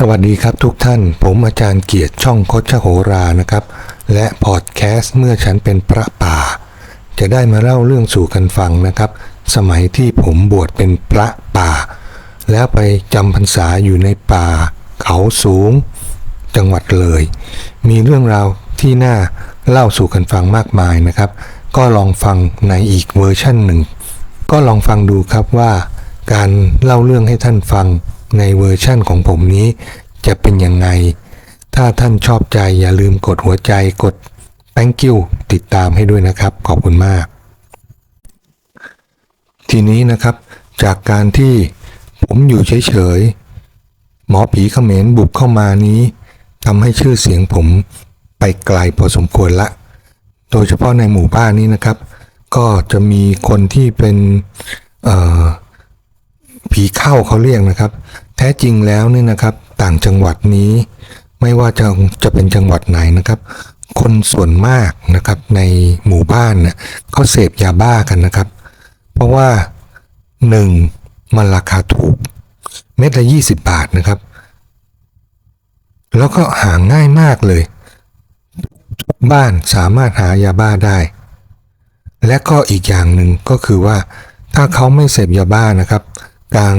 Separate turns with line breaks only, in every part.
สวัสดีครับทุกท่าน ผมอาจารย์เกียรติช่องคดชโหรานะครับ และพอดแคสต์เมื่อฉันเป็นพระป่า จะได้มาเล่าเรื่องสู่กันฟังนะครับ สมัยที่ผมบวชเป็นพระป่า แล้วไปจำพรรษาอยู่ในป่า เขาสูง จังหวัดเลย มีเรื่องราวที่น่าเล่าสู่กันฟังมากมายนะครับ ก็ลองฟังในอีกเวอร์ชั่นหนึ่ง ก็ลองฟังดูครับว่า การเล่าเรื่องให้ท่านฟัง ในเวอร์ชั่นของผมนี้ จะเป็นยังไง ถ้าท่านชอบใจอย่าลืมกดหัวใจกด thank you ติดตามให้ด้วยนะครับ ขอบคุณมาก ทีนี้นะครับจากการที่ผมอยู่เฉยๆหมอผีเขมรบุกเข้ามานี้ทำให้ชื่อเสียงผมไปไกลพอสมควรละ โดยเฉพาะในหมู่บ้านนี้นะครับ ก็จะมีคนที่เป็นเอ่อ ผีเข้าเขาเรียกนะครับ แท้จริงแล้วเนี่ยนะครับ ต่างจังหวัดนี้ไม่ว่าจะจะเป็นจังหวัดไหนนะครับ คนส่วนมากนะครับในหมู่บ้านเนี่ยเขาเสพยาบ้ากันนะครับ เพราะว่าหนึ่งมันราคาถูก เม็ดละ 20 บาทนะครับ แล้วก็หาง่ายมากเลย ทุกบ้านสามารถหายาบ้าได้ และก็อีกอย่างหนึ่งก็คือว่าถ้าเขาไม่เสพยาบ้านะครับ กลาง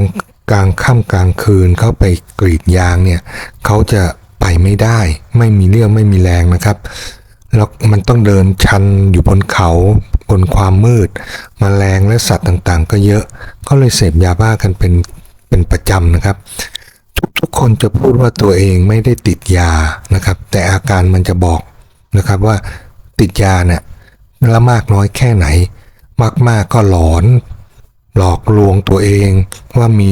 กลางค่ำกลางคืนเขาไปกรีดยางเนี่ยเขาจะไปไม่ได้ ไม่มีเรี่ยวไม่มีแรงนะครับแล้วมันต้องเดินชันอยู่บนเขาบนความมืดมแมลงและสัตว์ต่างๆ ก็เยอะก็เลยเสพยาบ้ากันเป็นเป็นประจำนะครับ ทุกๆคนจะพูดว่าตัวเองไม่ได้ติดยานะครับ แต่อาการมันจะบอกนะครับว่าติดยาเนี่ยล้วมากน้อยแค่ไหน มากๆก็หลอน หลอกลวงตัวเองว่ามี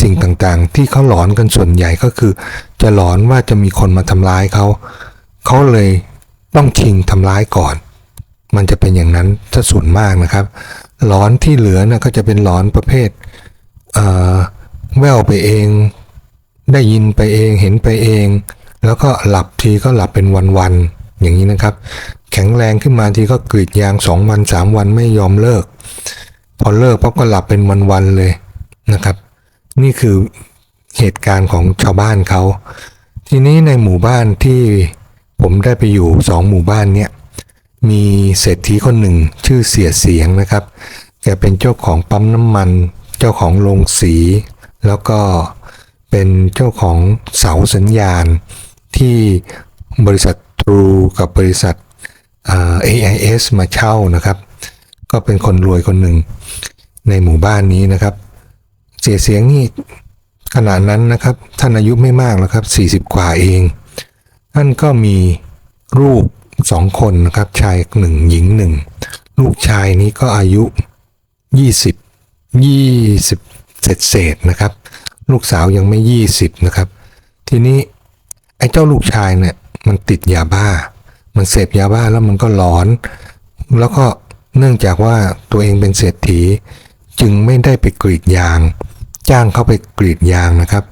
สิ่งต่างๆ ที่เขาหลอนกันส่วนใหญ่ก็คือ จะหลอนว่าจะมีคนมาทำร้ายเขา เขาเลยต้องชิงทำร้ายก่อน มันจะเป็นอย่างนั้นถ้าส่วนมากนะครับ หลอนที่เหลือนะก็จะเป็นหลอนประเภทเอ่อแววไปเอง ได้ยินไปเองเห็นไปเอง แล้วก็หลับทีก็หลับเป็นวันๆอย่างนี้นะครับ แข็งแรงขึ้นมาทีก็กรีดยางสองวันสามวันไม่ยอมเลิก พอเลิกปั๊บก็หลับเป็นวันๆเลยนะครับ นี่คือเหตุการณ์ของชาวบ้านเขา ทีนี้ในหมู่บ้านที่ผมได้ไปอยู่สองหมู่บ้านเนี่ยมีเศรษฐีคนหนึ่งชื่อเสียเสียงนะครับ แกเป็นเจ้าของปั๊มน้ำมัน เจ้าของโรงสี แล้วก็เป็นเจ้าของเสาสัญญาณที่บริษัททรูกับบริษัท AIS มาเช่านะครับ ก็เป็นคนรวยคนหนึ่งในหมู่บ้านนี้นะครับ เสียเสียงนี่ขนาดนั้นนะครับ ท่านอายุไม่มากแล้วครับ 40 กว่าเอง ท่านก็มีลูกสองคนนะครับ ชายหนึ่งหญิงหนึ่งลูกชายนี้ก็อายุ 20 20เศษเศษนะครับ ลูกสาวยังไม่ 20 นะครับ ทีนี้ไอ้เจ้าลูกชายเนี่ยมันติดยาบ้า มันเสพยาบ้าแล้วมันก็หลอน แล้วก็ เนื่องจากว่าตัวเองเป็นเศรษฐีจึงไม่ได้ไปกรีดยาง จ้างเขาไปกรีดยางนะครับ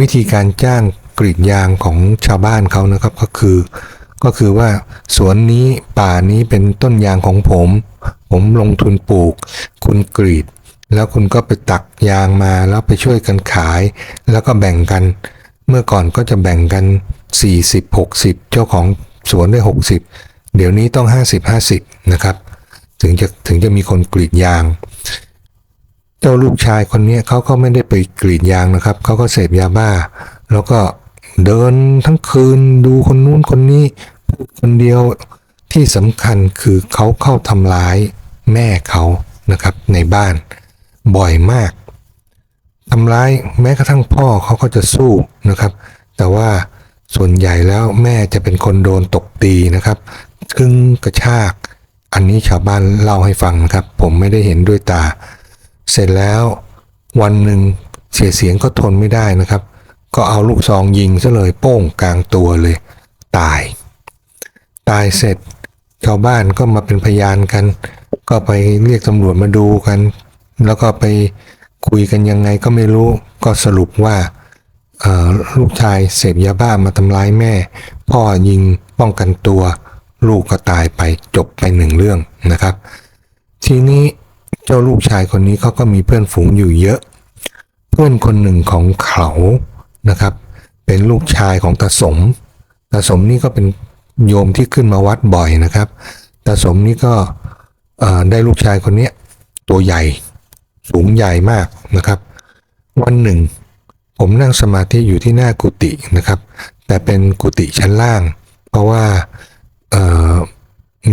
วิธีการจ้างกรีดยางของชาวบ้านเขานะครับก็คือ ก็คือว่าสวนนี้ป่านี้เป็นต้นยางของผม ผมลงทุนปลูก คุณกรีด แล้วคุณก็ไปตักยางมาแล้วไปช่วยกันขาย แล้วก็แบ่งกัน เมื่อก่อนก็จะแบ่งกัน 40 60 เจ้าของสวนได้ 60 เดี๋ยวนี้ต้อง 50 50 นะครับ ถึงจะถึงจะมีคนกรีดยาง เจ้าลูกชายคนนี้เขาก็ไม่ได้ไปกรีดยางนะครับเขาก็เสพยาบ้า แล้วก็เดินทั้งคืนดูคนนู้นคนนี้คนเดียวที่สำคัญคือเขาเข้าทำร้ายแม่เขานะครับในบ้านบ่อยมากทำร้ายแม้กระทั่งพ่อเขาก็จะสู้นะครับ แต่ว่าส่วนใหญ่แล้วแม่จะเป็นคนโดนตบตีนะครับคึงกระชาก อันนี้ชาวบ้านเล่าให้ฟังนะครับ ผมไม่ได้เห็นด้วยตา เสร็จแล้ววันหนึ่งเสียเสียงก็ทนไม่ได้นะครับ ก็เอาลูกซองยิงซะเลยโป้งกลางตัวเลย ตาย ตายเสร็จชาวบ้านก็มาเป็นพยานกัน ก็ไปเรียกตำรวจมาดูกัน แล้วก็ไปคุยกันยังไงก็ไม่รู้ ก็สรุปว่าลูกชายเสพยาบ้ามาทำร้ายแม่ พ่อยิงป้องกันตัว ลูกก็ตายไปจบไปหนึ่งเรื่องนะครับ ทีนี้เจ้าลูกชายคนนี้เขาก็มีเพื่อนฝูงอยู่เยอะ เพื่อนคนหนึ่งของเขานะครับ เป็นลูกชายของตาสมตาสมนี่ก็เป็นโยมที่ขึ้นมาวัดบ่อยนะครับตาสมนี่ก็ได้ลูกชายคนนี้ตัวใหญ่ สูงใหญ่มากนะครับ วันหนึ่ง ผมนั่งสมาธิอยู่ที่หน้ากุฏินะครับ แต่เป็นกุฏิชั้นล่าง เพราะว่า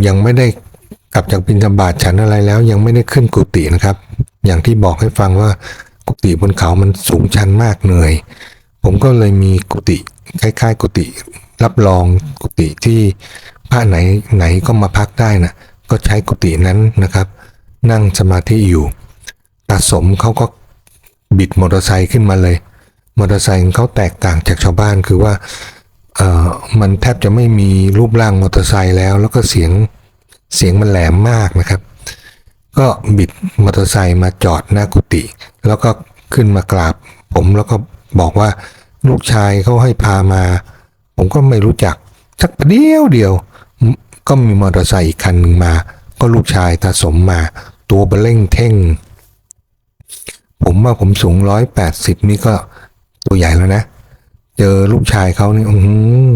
ยังไม่ได้กลับจากบิณฑบาตฉันอะไรแล้ว ยังไม่ได้ขึ้นกุฏินะครับ อย่างที่บอกให้ฟังว่ากุฏิบนเขามันสูงชันมากเหนื่อย ผมก็เลยมีกุฏิคล้ายๆ กุฏิรับรองกุฏิที่พระไหนไหนก็มาพักได้นะก็ใช้กุฏินั้นนะครับ นั่งสมาธิอยู่ตาสมเขาก็บิดมอเตอร์ไซค์ขึ้นมาเลย มอเตอร์ไซค์เขาแตกต่างจากชาวบ้านคือว่า มันแทบจะไม่มีรูปร่างมอเตอร์ไซค์แล้ว แล้วก็เสียงเสียงมันแหลมมากนะครับ ก็บิดมอเตอร์ไซค์มาจอดหน้ากุฏิแล้วก็ขึ้นมากราบ ผมแล้วก็บอกว่าลูกชายเขาให้พามา ผมก็ไม่รู้จักสักประเดียวเดียว ก็มีมอเตอร์ไซค์อีกคันหนึ่งมา ก็ลูกชายตาสมมา ตัวเบลเล่งเท่ง ผมว่าผมสูงร้อยแปดสิบนี่ก็ตัวใหญ่แล้วนะ เจอลูกชายเขานี่อือหือ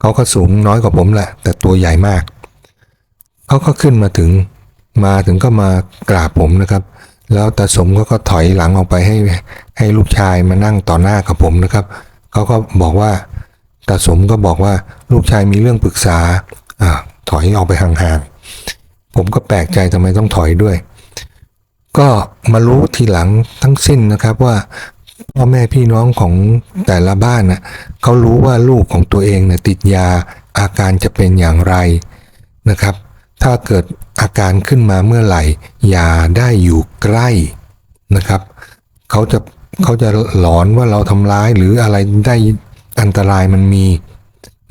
เขาก็สูงน้อยกว่าผมแหละ แต่ตัวใหญ่มากเขาก็ขึ้นมาถึง มาถึงก็มากราบผมนะครับ แล้วตาสมก็ก็ถอยหลังออกไปให้ให้ลูกชายมานั่งต่อหน้ากับผมนะครับเขาก็บอกว่าตาสมก็บอกว่าลูกชายมีเรื่องปรึกษาอ่าถอยออกไปห่างๆผมก็แปลกใจทำไมต้องถอยด้วย ก็มารู้ทีหลังทั้งสิ้นนะครับว่า พ่อแม่พี่น้องของแต่ละบ้านนะเขารู้ว่าลูกของตัวเองเนี่ยติดยาอาการจะเป็นอย่างไรนะครับ ถ้าเกิดอาการขึ้นมาเมื่อไหร่อย่าได้อยู่ใกล้นะครับเขาจะเขาจะหลอนว่าเราทำร้ายหรืออะไรได้อันตรายมันมี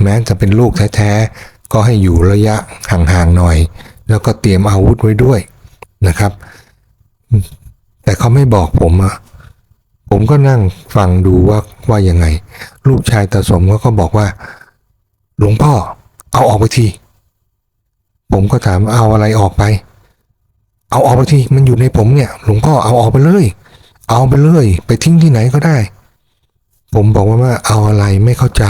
แม้จะเป็นลูกแท้ๆ ก็ให้อยู่ระยะห่างๆหน่อย แล้วก็เตรียมอาวุธไว้ด้วยนะครับ แต่เขาไม่บอกผมอะ ผมก็นั่งฟังดูว่าว่ายังไง ลูกชายตาสมก็บอกว่า หลวงพ่อ เอาออกไปที ผมก็ถามเอาอะไรออกไป เอาออกไปทีมันอยู่ในผมเนี่ย หลวงพ่อเอาออกไปเลย เอาไปเลย ไปทิ้งที่ไหนก็ได้ ผมบอกว่าว่าเอาอะไรไม่เข้าใจ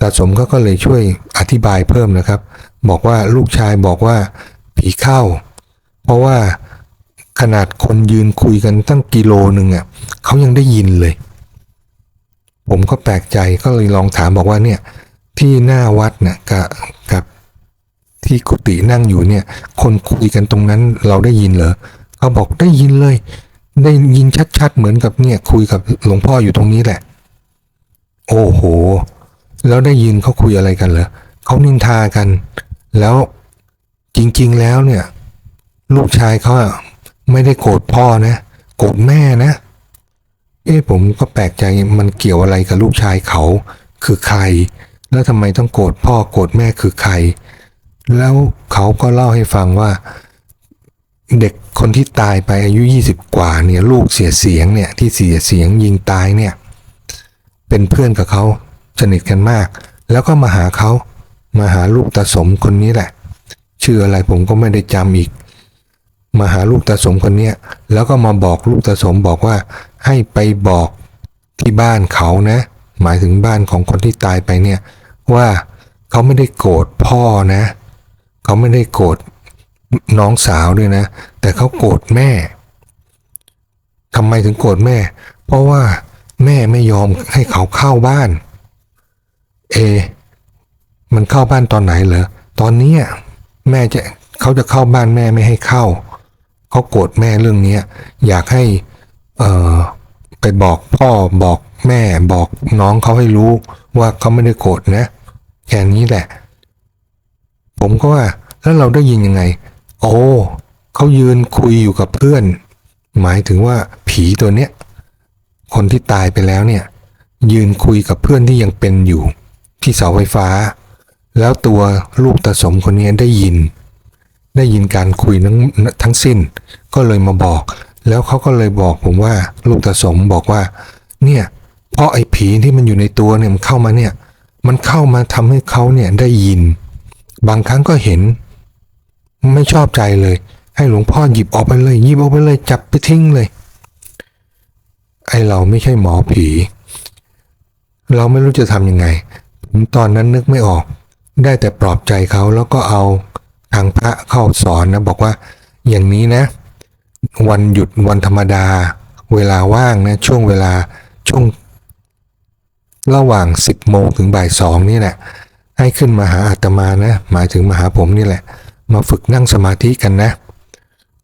ตาสมก็ก็เลยช่วยอธิบายเพิ่มนะครับ บอกว่าลูกชายบอกว่าผีเข้า เพราะว่า ขนาดคนยืนคุยกันตั้งกิโลหนึ่งอะเขายังได้ยินเลย ผมก็แปลกใจก็เลยลองถามบอกว่าเนี่ย ที่หน้าวัดน่ะกับกับที่กุฏินั่งอยู่เนี่ย คนคุยกันตรงนั้นเราได้ยินเหรอเขาบอกได้ยินเลย ได้ยินชัดๆเหมือนกับเนี่ย คุยกับหลวงพ่ออยู่ตรงนี้แหละ โอ้โห แล้วได้ยินเขาคุยอะไรกันเหรอเขานินทากัน แล้วจริง ๆ แล้วเนี่ย ลูกชายเขา ไม่ได้โกรธพ่อนะ โกรธแม่นะ เอ๊ะผมก็แปลกใจมันเกี่ยวอะไรกับลูกชายเขา คือใคร แล้วทำไมต้องโกรธพ่อโกรธแม่คือใคร แล้วเขาก็เล่าให้ฟังว่า เด็กคนที่ตายไปอายุ 20 กว่าเนี่ยลูกเสียเสียงเนี่ยที่เสียเสียงยิงตายเนี่ยเป็นเพื่อนกับเขาสนิทกันมาก แล้วก็มาหาเขามาหาลูกตาสมคนนี้แหละ ชื่ออะไรผมก็ไม่ได้จำอีก มาหาลูกตาสมคนเนี้ยแล้วก็มาบอกลูกตาสมบอกว่าให้ไปบอกที่บ้านเขานะ หมายถึงบ้านของคนที่ตายไปเนี่ยว่าเขาไม่ได้โกรธพ่อนะ เขาไม่ได้โกรธน้องสาวด้วยนะ แต่เขาโกรธแม่ทำไมถึงโกรธแม่ เพราะว่าแม่ไม่ยอมให้เขาเข้าบ้าน เอ มันเข้าบ้านตอนไหนเหรอตอนนี้แม่จะเขาจะเข้าบ้านแม่ไม่ให้เข้า เขาโกรธแม่เรื่องนี้อยากให้ไปบอกพ่อบอกแม่บอกน้องเขาให้รู้ว่าเขาไม่ได้โกรธนะ แค่นี้แหละ ผมก็ว่าแล้วเราได้ยินยังไง โอ้เขายืนคุยอยู่กับเพื่อน หมายถึงว่าผีตัวเนี้ยคนที่ตายไปแล้วเนี่ย ยืนคุยกับเพื่อนที่ยังเป็นอยู่ ที่เสาไฟฟ้า แล้วตัวลูกตาสมคนนี้ได้ยิน ได้ยินการคุยทั้งทั้งสิ้น ก็เลยมาบอก แล้วเขาก็เลยบอกผมว่าลูกตาสมบอกว่า เนี่ยเพราะไอ้ผีที่มันอยู่ในตัวเนี่ยมันเข้ามาเนี่ย มันเข้ามาทำให้เขาเนี่ยได้ยิน บางครั้งก็เห็น ไม่ชอบใจเลย ให้หลวงพ่อหยิบออกไปเลยหยิบออกไปเลยจับไปทิ้งเลย ไอเราไม่ใช่หมอผี เราไม่รู้จะทำยังไงผมตอนนั้นนึกไม่ออก ได้แต่ปลอบใจเขาแล้วก็เอา ทางพระเข้าสอนนะบอกว่าอย่างนี้นะ วันหยุดวันธรรมดา เวลาว่างนะช่วงเวลาช่วงระหว่าง 10โมงถึงบ่ายสองนี่แหละให้ขึ้นมาหาอาตมานะหมายถึงมาหาผมนี่แหละ มาฝึกนั่งสมาธิกันนะ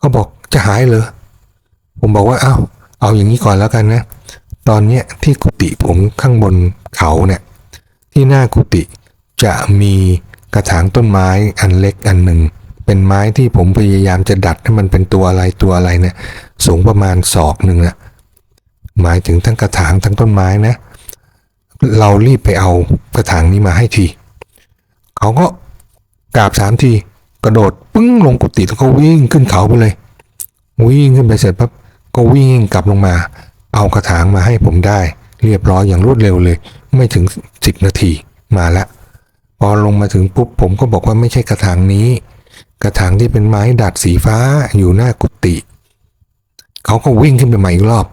ก็บอกจะหายเหรอผมบอกว่าเอา้าเอาอย่างนี้ก่อนแล้วกันนะ ตอนเนี้ยที่กุฏิผมข้างบนเขาเนี่ยที่หน้ากุฏิจะมี กระถางต้นไม้อันเล็กอันหนึ่ง เป็นไม้ที่ผมพยายามจะดัดให้มันเป็นตัวอะไรตัวอะไรเนี่ย สูงประมาณศอกหนึ่งอะหมายถึงทั้งกระถางทั้งต้นไม้นะ เรารีบไปเอากระถางนี้มาให้ทีเขาก็กราบสามทีกระโดดปึ้งลงกุฏิแล้วก็วิ่งขึ้นเขาไปเลย วิ่งขึ้นไปเสร็จปั๊บก็วิ่งกลับลงมา เอากระถางมาให้ผมได้ เรียบร้อยอย่างรวดเร็วเลย ไม่ถึงสิบนาทีมาแล้ว พอลงมาถึงปุ๊บผมก็บอกว่าไม่ใช่กระถางนี้ กระถางที่เป็นไม้ดัดสีฟ้าอยู่หน้ากุฏิเขาก็วิ่งขึ้นไปใหม่อีกรอบ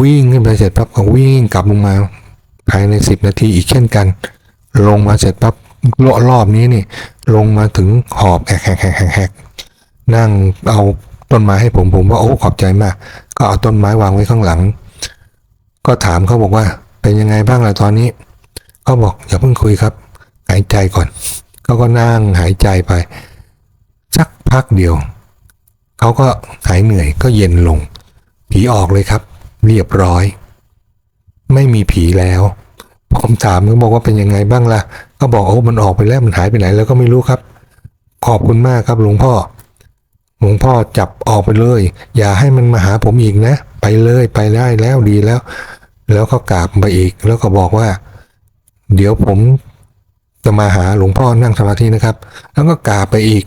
วิ่งขึ้นไปเสร็จปั๊บก็วิ่งกลับลงมา ภายในสิบนาทีอีกเช่นกัน ลงมาเสร็จปั๊บรอบรอบนี้นี่ ลงมาถึงหอบแหกแหกแหกแหกแหกนั่งเอาต้นไม้ให้ผมผมว่าโอ้ขอบใจมาก ก็เอาต้นไม้วางไว้ข้างหลัง ก็ถามเขาบอกว่าเป็นยังไงบ้างล่ะตอนนี้เขาบอกอย่าเพิ่งคุยครับ หายใจก่อนเขาก็นั่งหายใจไป สักพักเดียวเขาก็หายเหนื่อยก็เย็นลง ผีออกเลยครับ เรียบร้อย ไม่มีผีแล้วผมถามเขาบอกว่าเป็นยังไงบ้างล่ะ ก็บอกโอ้มันออกไปแล้วมันหายไปไหน แล้วก็ไม่รู้ครับ ขอบคุณมากครับหลวงพ่อหลวงพ่อจับออกไปเลย อย่าให้มันมาหาผมอีกนะ ไปเลยไปได้แล้วดีแล้ว แล้วก็กราบไปอีก แล้วก็บอกว่า เดี๋ยวผม จะมาหาหลวงพ่อนั่งสมาธินะครับ แล้วก็กาบไปอีก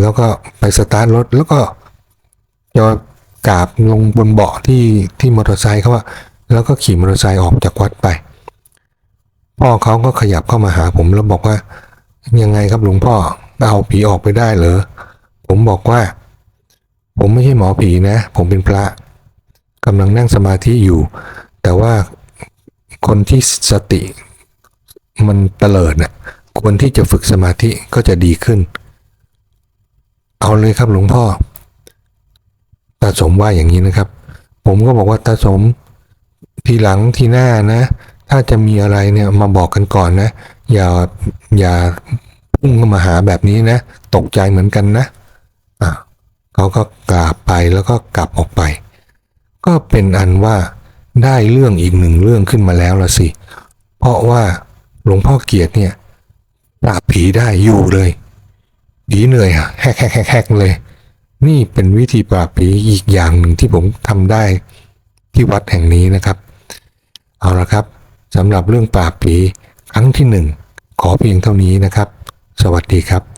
แล้วก็ไปสตาร์ทรถแล้วก็จะกาบลงบนเบาะที่ที่มอเตอร์ไซค์เขาว่า แล้วก็ขี่มอเตอร์ไซค์ออกจากวัดไป พ่อเขาก็ขยับเข้ามาหาผมแล้วบอกว่า ยังไงครับหลวงพ่อเอาผีออกไปได้เหรอผมบอกว่า ผมไม่ใช่หมอผีนะ ผมเป็นพระกำลังนั่งสมาธิอยู่ แต่ว่าคนที่สติ มันเตลิดน่ะควรที่จะฝึกสมาธิก็จะดีขึ้น เอาเลยครับหลวงพ่อตาสมว่าอย่างนี้นะครับ ผมก็บอกว่าตาสมทีหลังทีหน้านะ ถ้าจะมีอะไรเนี่ยมาบอกกันก่อนนะ อย่าอย่าพุ่งเข้ามาหาแบบนี้นะ ตกใจเหมือนกันนะอะเขาก็กราบไปแล้วก็กลับออกไป ก็เป็นอันว่าได้เรื่องอีกหนึ่งเรื่องขึ้นมาแล้วละสิ เพราะว่า หลวงพ่อเกียรติเนี่ยปราบผีได้อยู่เลยผีเหนื่อยอะแฮกแฮกแฮกแฮกเลย นี่เป็นวิธีปราบผีอีกอย่างหนึ่งที่ผมทำได้ที่วัดแห่งนี้นะครับ เอาละครับสำหรับเรื่องปราบผีครั้งที่หนึ่งขอเพียงเท่านี้นะครับ สวัสดีครับ